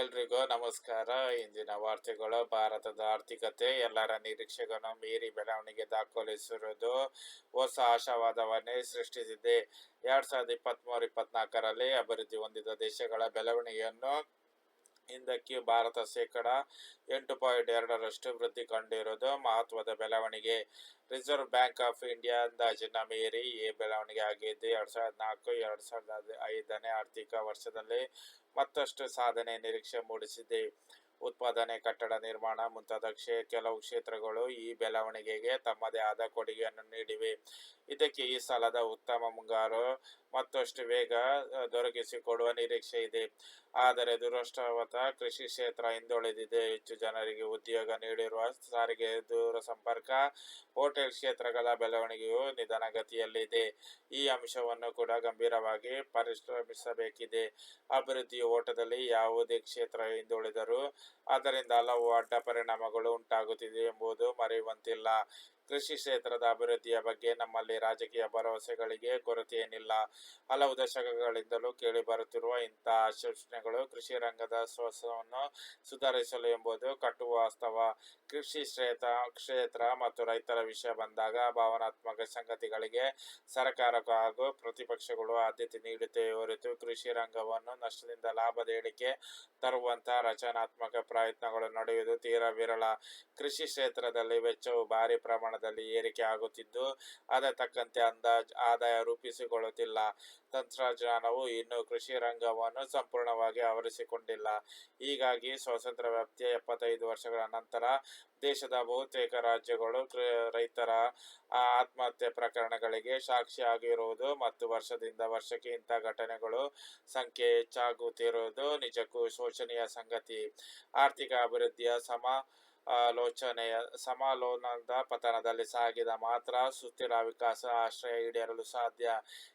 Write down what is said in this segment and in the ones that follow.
ಎಲ್ರಿಗೂ ನಮಸ್ಕಾರ. ಇಂದಿನ ವಾರ್ತೆಗಳು ಭಾರತದ ಆರ್ಥಿಕತೆ, ಎಲ್ಲರ ನಿರೀಕ್ಷೆಗಳನ್ನು ಮೀರಿ ಬೆಳವಣಿಗೆ ದಾಖಲಿಸಿರುವುದು ಹೊಸ ಆಶಾವಾದವನ್ನೇ ಸೃಷ್ಟಿಸಿದೆ. ಎರಡ್ ಸಾವಿರದ ಇಪ್ಪತ್ತ್ಮೂರು ಇಪ್ಪತ್ನಾಲ್ಕರಲ್ಲಿ ಅಭಿವೃದ್ಧಿ ಹೊಂದಿದ ದೇಶಗಳ ಬೆಳವಣಿಗೆಯನ್ನು ಹಿಂದಕ್ಕೆ ಭಾರತ ಶೇಕಡ ಎಂಟು ಪಾಯಿಂಟ್ ಎರಡರಷ್ಟು ವೃದ್ಧಿ ಕಂಡಿರುವುದು ಮಹತ್ವದ ಬೆಳವಣಿಗೆ. ರಿಸರ್ವ್ ಬ್ಯಾಂಕ್ ಆಫ್ ಇಂಡಿಯಾ ಅಂದಾಜಿನ ಮೀರಿ ಈ ಬೆಳವಣಿಗೆ ಆಗಿದ್ದು, ಎರಡ್ ಸಾವಿರದ ನಾಲ್ಕು, ಎರಡ್ ಸಾವಿರದ ಐದನೇ ಆರ್ಥಿಕ ವರ್ಷದಲ್ಲಿ ಮತ್ತಷ್ಟು ಸಾಧನೆ ನಿರೀಕ್ಷೆ ಮೂಡಿಸಿದೆ. ಉತ್ಪಾದನೆ, ಕಟ್ಟಡ ನಿರ್ಮಾಣ ಮುಂತಾದ ಕ್ಷೇ, ಕೆಲವು ಕ್ಷೇತ್ರಗಳು ಈ ಬೆಳವಣಿಗೆಗೆ ತಮ್ಮದೇ ಆದ ಕೊಡುಗೆಯನ್ನು ನೀಡಿವೆ. ಇದಕ್ಕೆ ಈ ಸಾಲದ ಉತ್ತಮ ಮುಂಗಾರು ಮತ್ತಷ್ಟು ವೇಗ ದೊರಕಿಸಿಕೊಡುವ ನಿರೀಕ್ಷೆ ಇದೆ. ಆದರೆ ದುರದೃಷ್ಟವತ ಕೃಷಿ ಕ್ಷೇತ್ರ ಹಿಂದುಳಿದಿದೆ. ಹೆಚ್ಚು ಜನರಿಗೆ ಉದ್ಯೋಗ ನೀಡಿರುವ ಸಾರಿಗೆ ದೂರ ಸಂಪರ್ಕ, ಹೋಟೆಲ್ ಕ್ಷೇತ್ರಗಳ ಬೆಳವಣಿಗೆಯು ನಿಧಾನಗತಿಯಲ್ಲಿದೆ. ಈ ಅಂಶವನ್ನು ಕೂಡ ಗಂಭೀರವಾಗಿ ಪರಿಶ್ರಮಿಸಬೇಕಿದೆ ಅಭಿವೃದ್ಧಿ ಓಟದಲ್ಲಿ ಯಾವುದೇ ಕ್ಷೇತ್ರ ಹಿಂದುಳಿದರೂ ಅದರಿಂದ ಹಲವು ಅಡ್ಡ ಪರಿಣಾಮಗಳು ಉಂಟಾಗುತ್ತಿದೆ ಎಂಬುದು ಮರೆಯುವಂತಿಲ್ಲ. ಕೃಷಿ ಕ್ಷೇತ್ರದ ಅಭಿವೃದ್ಧಿಯ ಬಗ್ಗೆ ನಮ್ಮಲ್ಲಿ ರಾಜಕೀಯ ಭರವಸೆಗಳಿಗೆ ಕೊರತೆಯೇನಿಲ್ಲ ಹಲವು ದಶಕಗಳಿಂದಲೂ ಕೇಳಿ ಬರುತ್ತಿರುವ ಇಂತಹ ಆಶೋಷಣೆಗಳು ಕೃಷಿ ರಂಗದ ಸ್ವಸವನ್ನು ಸುಧಾರಿಸಲು ಎಂಬುದು ಕಟ್ಟುವ ವಾಸ್ತವ. ಕೃಷಿ ಕ್ಷೇತ್ರ ಕ್ಷೇತ್ರ ಮತ್ತು ರೈತರ ವಿಷಯ ಬಂದಾಗ ಭಾವನಾತ್ಮಕ ಸಂಗತಿಗಳಿಗೆ ಸರ್ಕಾರ ಹಾಗೂ ಪ್ರತಿಪಕ್ಷಗಳು ಆದ್ಯತೆ ನೀಡುತ್ತವೆ ಹೊರತು ಕೃಷಿ ರಂಗವನ್ನು ನಷ್ಟದಿಂದ ಲಾಭದ ಹೇಳಿಕೆ ತರುವಂತಹ ರಚನಾತ್ಮಕ ಪ್ರಯತ್ನಗಳು ನಡೆಯುವುದು ತೀರಾ ವಿರಳ. ಕೃಷಿ ಕ್ಷೇತ್ರದಲ್ಲಿ ವೆಚ್ಚವು ಭಾರಿ ಪ್ರಮಾಣದಲ್ಲಿ ಏರಿಕೆ ಆಗುತ್ತಿದ್ದು, ಅದ ತಕ್ಕಂತೆ ಅಂದಾಜ್ ಆದಾಯ ರೂಪಿಸಿಕೊಳ್ಳುತ್ತಿಲ್ಲ. ತಂತ್ರಜ್ಞಾನವು ಇನ್ನೂ ಕೃಷಿ ರಂಗವನ್ನು ಸಂಪೂರ್ಣವಾಗಿ ಆವರಿಸಿಕೊಂಡಿಲ್ಲ. ಹೀಗಾಗಿ ಸ್ವಾತಂತ್ರ್ಯ ವ್ಯಾಪ್ತಿಯ ಎಪ್ಪತ್ತೈದು ವರ್ಷಗಳ ನಂತರ ದೇಶದ ಬಹುತೇಕ ರಾಜ್ಯಗಳು ರೈತರ ಆತ್ಮಹತ್ಯೆ ಪ್ರಕರಣಗಳಿಗೆ ಸಾಕ್ಷಿಯಾಗಿರುವುದು ಮತ್ತು ವರ್ಷದಿಂದ ವರ್ಷಕ್ಕೆ ಇಂಥ ಘಟನೆಗಳು ಸಂಖ್ಯೆ ಹೆಚ್ಚಾಗುತ್ತಿರುವುದು ನಿಜಕ್ಕೂ ಶೋಚನೀಯ ಸಂಗತಿ. ಆರ್ಥಿಕ ಅಭಿವೃದ್ಧಿಯ ಸಮ ಆಲೋಚನೆಯ ಸಮಾಲೋನದ ಪತನದಲ್ಲಿ ಸಾಗಿದ ಮಾತ್ರ ಸುಸ್ಥಿರ ವಿಕಾಸ ಆಶ್ರಯ ಈಡೇರಲು ಸಾಧ್ಯ.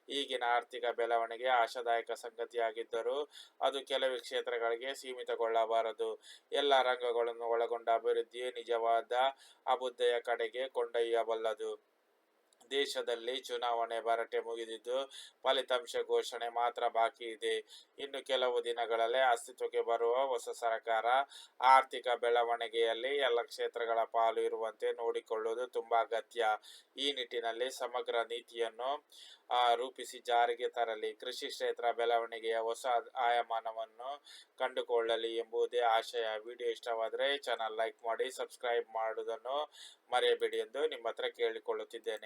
ಈಗಿನ ಆರ್ಥಿಕ ಬೆಳವಣಿಗೆ ಆಶಾದಾಯಕ ಸಂಗತಿಯಾಗಿದ್ದರೂ ಅದು ಕೆಲವು ಕ್ಷೇತ್ರಗಳಿಗೆ ಸೀಮಿತಗೊಳ್ಳಬಾರದು. ಎಲ್ಲ ರಂಗಗಳನ್ನು ಒಳಗೊಂಡ ಅಭಿವೃದ್ಧಿ ನಿಜವಾದ ಅಬುದ್ಧೆಯ ಕಡೆಗೆ ಕೊಂಡೊಯ್ಯಬಲ್ಲದು. ದೇಶದಲ್ಲಿ ಚುನಾವಣೆ ಭರಟೆ ಮುಗಿದಿದ್ದು ಫಲಿತಾಂಶ ಘೋಷಣೆ ಮಾತ್ರ ಬಾಕಿ ಇದೆ. ಇನ್ನು ಕೆಲವು ದಿನಗಳಲ್ಲೇ ಅಸ್ತಿತ್ವಕ್ಕೆ ಬರುವ ಹೊಸ ಸರ್ಕಾರ ಆರ್ಥಿಕ ಬೆಳವಣಿಗೆಯಲ್ಲಿ ಎಲ್ಲ ಕ್ಷೇತ್ರಗಳ ಪಾಲು ಇರುವಂತೆ ನೋಡಿಕೊಳ್ಳುವುದು ತುಂಬಾ ಅಗತ್ಯ. ಈ ನಿಟ್ಟಿನಲ್ಲಿ ಸಮಗ್ರ ನೀತಿಯನ್ನು ರೂಪಿಸಿ ಜಾರಿಗೆ ತರಲಿ. ಕೃಷಿ ಕ್ಷೇತ್ರ ಬೆಳವಣಿಗೆಯ ಹೊಸ ಆಯಮಾನವನ್ನು ಕಂಡುಕೊಳ್ಳಲಿ ಎಂಬುದೇ ಆಶಯ. ವಿಡಿಯೋ ಇಷ್ಟವಾದರೆ ಚಾನಲ್ ಲೈಕ್ ಮಾಡಿ ಸಬ್ಸ್ಕ್ರೈಬ್ ಮಾಡುವುದನ್ನು ಮರೆಯಬೇಡಿ ಎಂದು ನಿಮ್ಮ ಹತ್ರ ಕೇಳಿಕೊಳ್ಳುತ್ತಿದ್ದೇನೆ.